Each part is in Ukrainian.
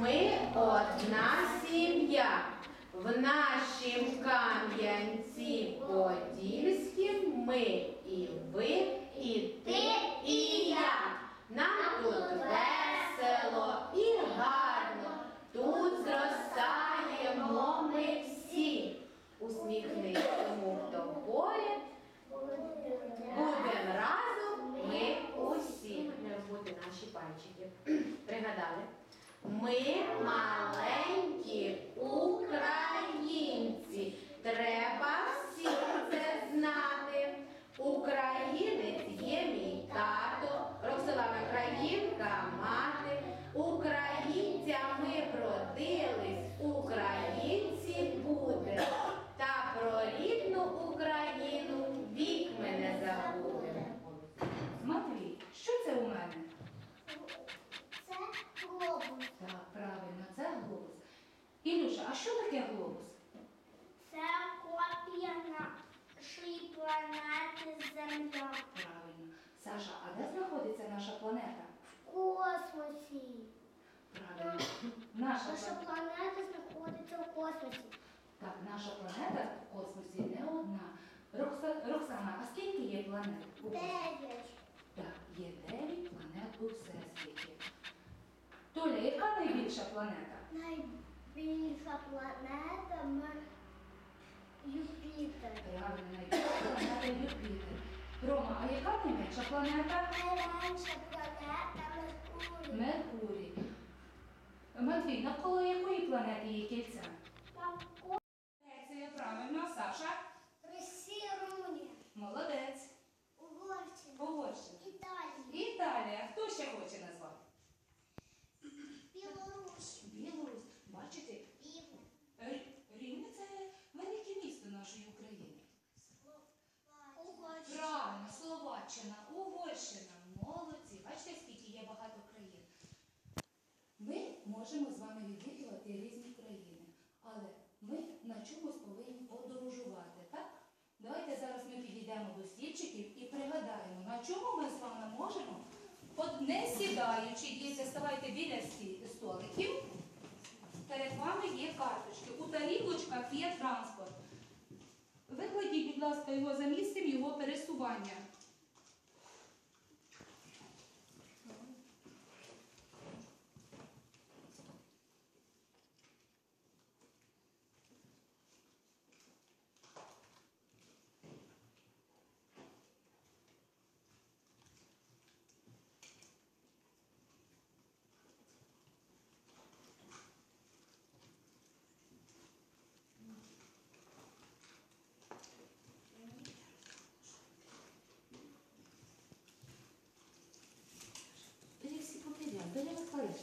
Ми одна сім'я. В нашім Кам'янці Подільськім ми і ви, і ти, і я. Нам тут весело і гарно. Тут зростаємо ми всі. Усміхнись тому, хто поряд. Будем разом ми усі. Не розбудьте наші пальчики. Пригадали? Ми маленькі українці. Треба всім це знати. Українець є мій тато, Роксолана країнка мати. Українцями родились, українці буде. Та про рідну Україну вік ми не забудемо. Матвій, що це у мене? Це глобус. Так, правильно, це глобус. А що таке глобус? Це копія нашої планети Земля. Правильно. Саша, а де знаходиться наша планета? В космосі. Правильно. Наша Наша планета. знаходиться в космосі. Так, наша планета в космосі не одна. Рокса- Роксана, а скільки є планет? Дев'ять. Так, є дев'ять планет у всесвіті. Толя, яка найбільша планета? Найбільша планета Мер... Юпітер. Правильно, найбільша планета Юпітер. Рома, а яка найменша планета? Найменша планета Меркурій. Меркурій. Матвій, навколо якої планети є кільця? Навколо Це правильно, Саша. Росія, Молодець. Угорщина, Угорщина. Італія, Італія. Хто ще хоче назвати? Білорусь, Білорусь. Бачите, Рівне, Р- Рівне це велике місто нашої України. Угорщина. Правильно, Словаччина, Угорщина. Молодці. Бачите, скільки є багато країн. Ми можемо з вами відвідувати різні країни, але ми на чомусь повинні подорожувати, так? Давайте зараз ми підійдемо до стільчиків і пригадаємо, на чому ми з вами можемо, не сідаючи, діти, ставайте біля столиків. Перед вами є карточки. У тарілочках є транспорт. Викладіть, будь ласка, його за місцем його пересування.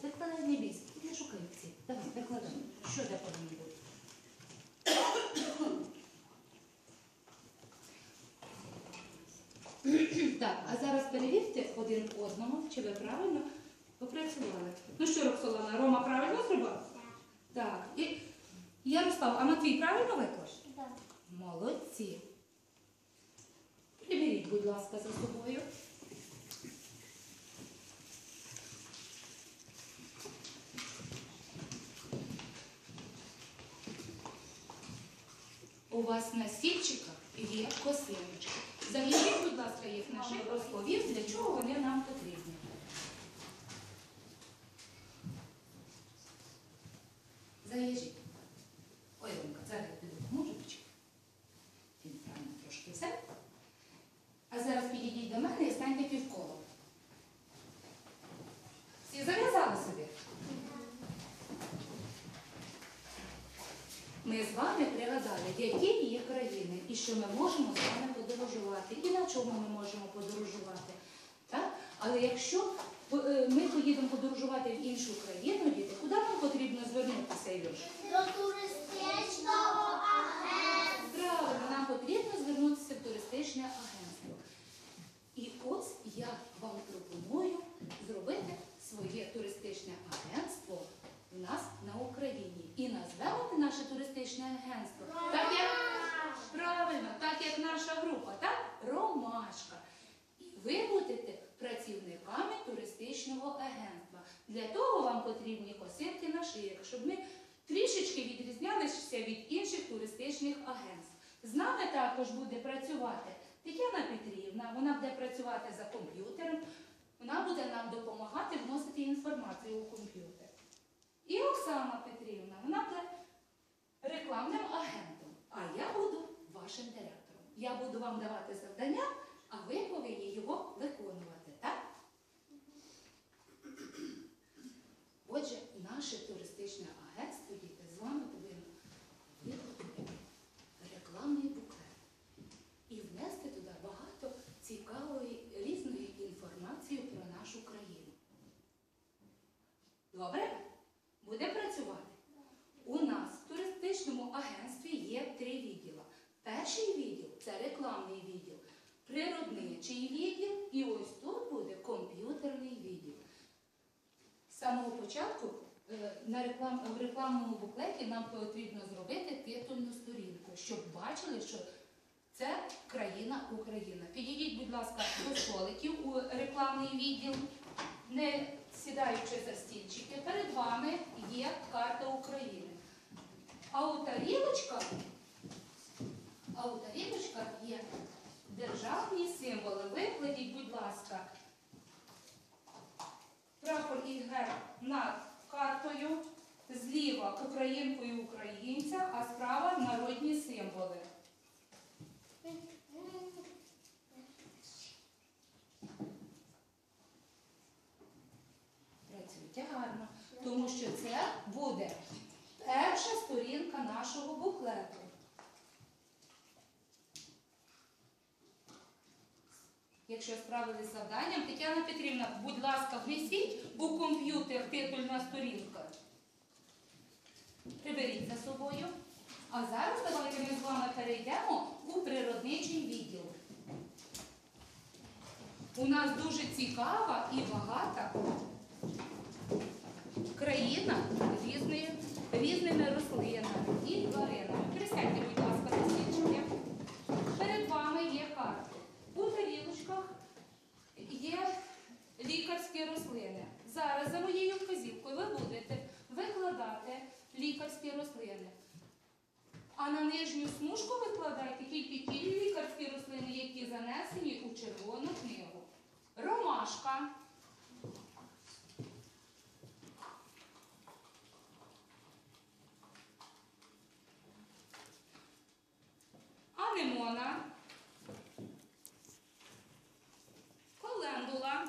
Викладай не бійся, не шукай ці. Давай, викладай. Що де повинно бути? Так, а зараз перевірте один одному, чи ви правильно попрацювали. Ну що, Роксолана, Рома правильно зробив? Так. Так. І Ярослав, а Матвій правильно виклав? Да. Молодці. Приберіть, будь ласка, за собою. У вас на сільчиках є косиночки. Зав'яжіть, будь ласка, їх на шию, розповім, для чого вони нам потрібні. Ми з вами пригадали, які є країни і що ми можемо з вами подорожувати, і на чому ми можемо подорожувати. Так? Але якщо е, ми поїдемо подорожувати в іншу країну, діти, куди нам потрібно звернутися, Ілюш? До туристичного агентства. Правильно, нам потрібно звернутися в туристичне агентство. І ось я вам пропоную зробити своє туристичне агентство нас на Україні. І назвемо ми наше туристичне агентство. Так як правильно, так як наша група, так? Ромашка. І ви будете працівниками туристичного агентства. Для того вам потрібні косинки на шиях, щоб ми трішечки відрізнялися від інших туристичних агентств. З нами також буде працювати Тетяна Петрівна, вона буде працювати за комп'ютером, вона буде нам допомагати вносити інформацію у комп'ютер. І Оксана Петрівна, вона буде рекламним агентом, а я буду вашим директором. Я буду вам давати завдання, а ви повинні його виконувати, так? Отже, наше туристичне агентство, діти, з вами повинно виготовити рекламний буклет і внести туди багато цікавої різної інформації про нашу країну. Добре? Буде працювати? У нас в туристичному агентстві є три відділа. Перший відділ це рекламний відділ, природничий відділ і ось тут буде комп'ютерний відділ. З самого початку е, на реклам, в рекламному буклеті нам потрібно зробити титульну сторінку, щоб бачили, що це країна Україна. Підійдіть, будь ласка, до столиків у рекламний відділ, не сідаючи за стільчики. Перед вами є карта України. А у тарілочках, а у тарілочках є державні символи. Викладіть, будь ласка, прапор і герб над картою, зліва українкою українця, а справа народні символи. Працюйте гарно, тому що це буде перша сторінка нашого буклету. Якщо справились з завданням, Тетяна Петрівна, будь ласка, внесіть у комп'ютер титульна сторінка. Приберіть за собою. А зараз давайте ми з вами перейдемо у природничий відділ. У нас дуже цікава і багата країна різними рослинами і тваринами. Присядьте, будь ласка, на стільчики. Перед вами є карти. У тарілочках є лікарські рослини. Зараз за моєю вказівкою ви будете викладати лікарські рослини. А на нижню смужку викладайте тільки ті лікарські рослини, які занесені у червону книгу. Ромашка. Анемона. Календула.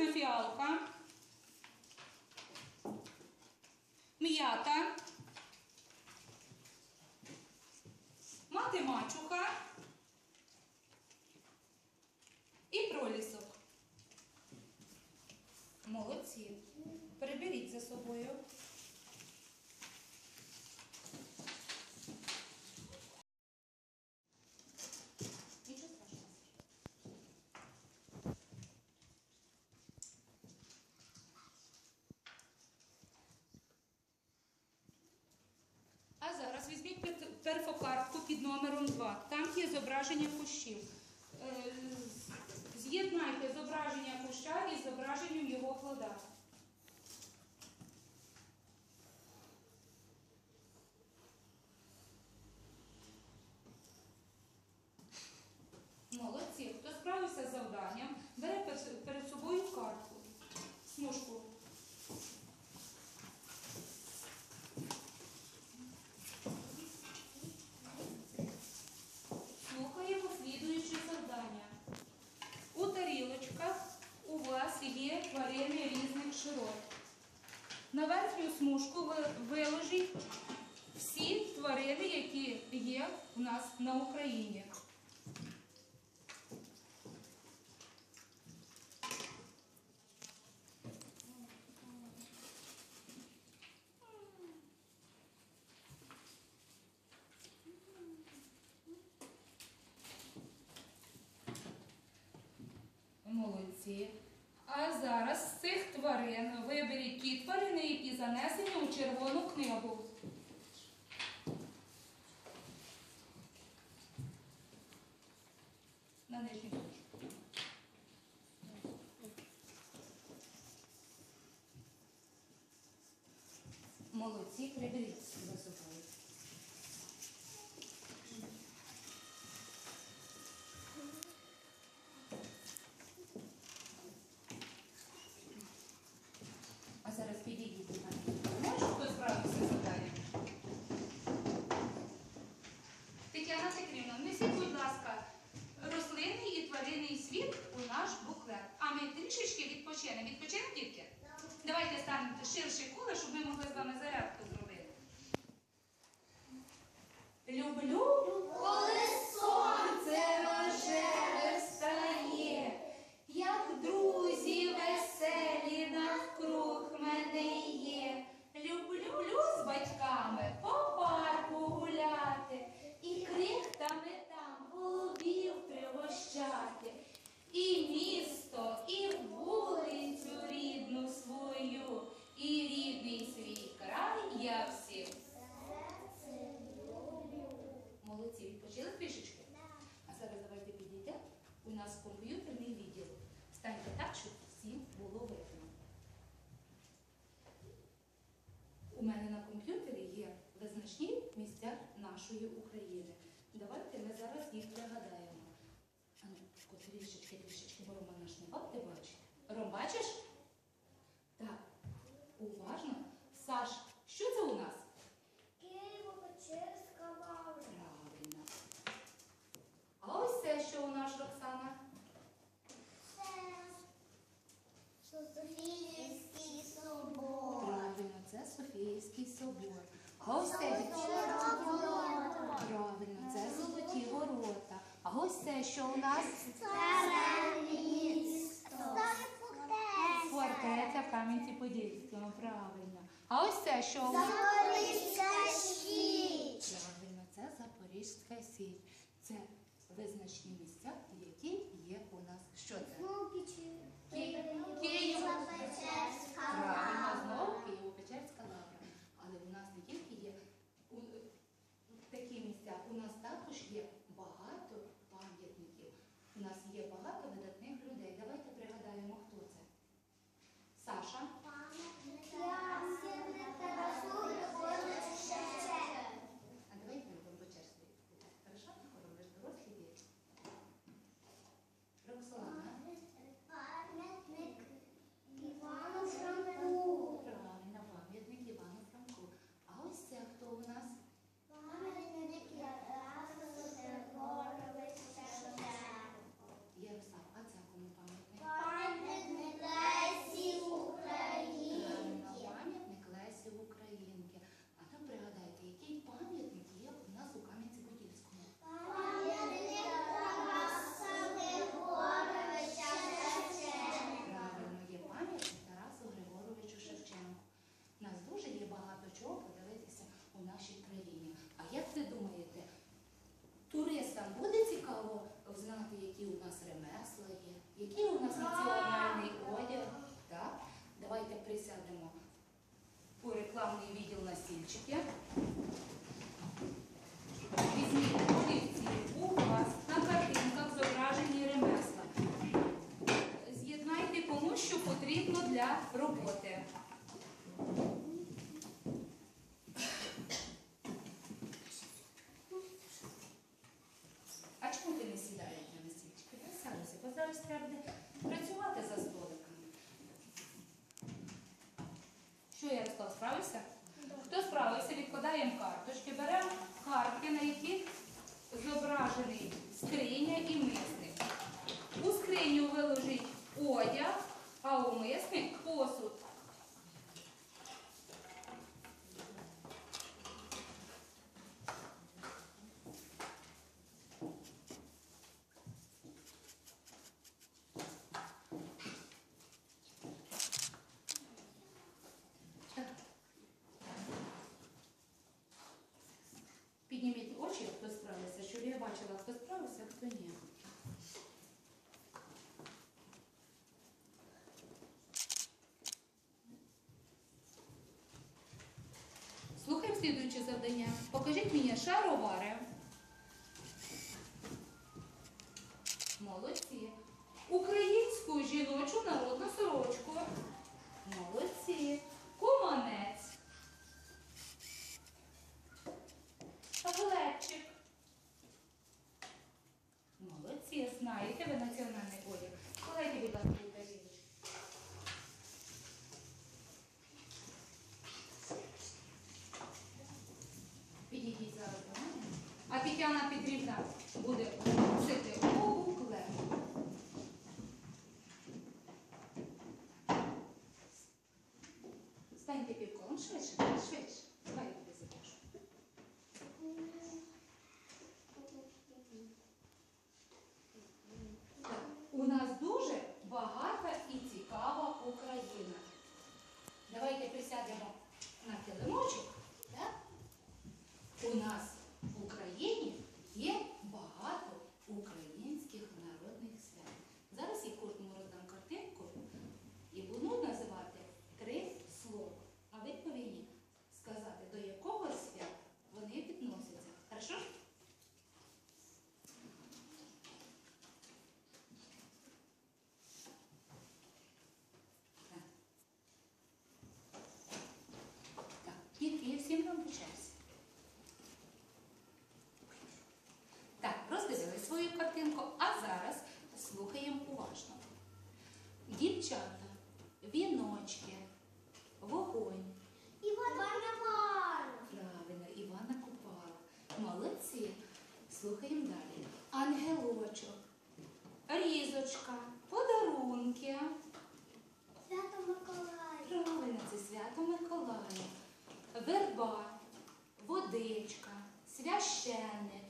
Трохолірна фіалка. М'ята. Мати мачуха. І пролісок. Молодці. Переберіть за собою. Нічого страшного. А зараз візьміть пер- перфокартку під номером 2. Там є зображення кущів. Е, З'єднайте зображення куща із зображенням його плода. Молодці. Хто справився з завданням, бере перед собою картку, смужку. Слухаємо слідуючі завдання. У тарілочках у вас є тварини різних широт. На верхню смужку ви виложіть всі тварини, які є у нас на Україні. Молодці. А зараз з цих тварин виберіть ті тварини, які занесені у червону книгу. України. Давайте ми зараз їх пригадаємо. Ану, трішечки, трішечки, бо Рома наш не бав, ти бачите. Ром, бачиш? Так, уважно. Саш, що це у нас? Києво-Печерська лавра. Правильно. А ось це, що у нас, Роксана? Це Софійський собор. Правильно, це Софійський собор. А ось це правильно, це золоті ворота. А ось це, що у нас Старе фортеця в Кам'янці Подільському, правильно. А ось це, що у нас Запорізька Січ. Правильно, це Запорізька Січ. Це визначні місця, які є у нас. Що це? Ки- Київ. Правильно, знову Київ. стільчики. зображений скриня і мисник. У скриню ви одяг, а у мисник Остался кто Слухаем следующее задание. завдання. Покажіть мені шаровари Тетяна Петрівна буде. Священник.